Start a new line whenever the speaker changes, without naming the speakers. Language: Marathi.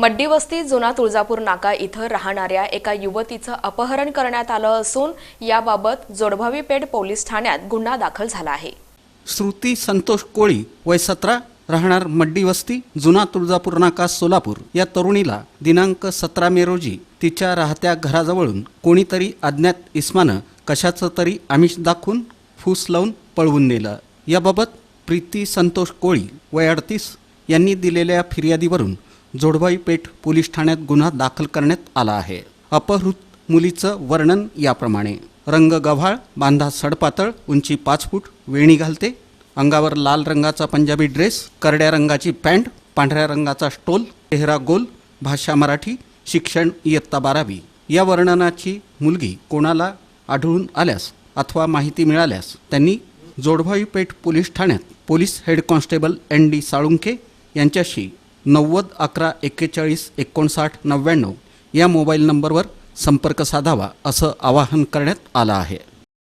मड्डी वस्ती जुना तुळजापूर नाका इथं राहणाऱ्या एका युवतीचं अपहरण करण्यात आलं असून याबाबत जोडभावी पेठ पोलीस ठाण्यात गुन्हा दाखल झाला आहे.
श्रुती संतोष कोळी वय सतरा राहणार मड्डी वस्ती जुना तुळजापूर नाका सोलापूर. या तरुणीला दिनांक सतरा मे रोजी तिच्या राहत्या घराजवळून कोणीतरी अज्ञात इस्मानं कशाचं तरी आमिष दाखवून फूस लावून पळवून नेलं. याबाबत प्रीती संतोष कोळी वय अडतीस यांनी दिलेल्या फिर्यादीवरून जोडबाई पेठ पोलीस ठाण्यात गुन्हा दाखल करण्यात आला आहे. अपहृत मुलीचं वर्णन याप्रमाणे. रंग गव्हाळ बांधा सडपातळ उंची पाच फूट वेणी घालते. अंगावर लाल रंगाचा पंजाबी ड्रेस करड्या रंगाची पॅन्ट पांढऱ्या रंगाचा स्टोल चेहरा गोल भाषा मराठी शिक्षण इयत्ता बारावी. या वर्णनाची मुलगी कोणाला आढळून आल्यास अथवा माहिती मिळाल्यास त्यांनी जोडभाई पेठ पोलीस ठाण्यात police head constable N D Salunke यांच्याशी नव्वद अकरा एक्केचाळीस एकोणसाठ नव्याण्णव या मोबाईल नंबरवर संपर्क साधावा असं आवाहन करण्यात आलं आहे.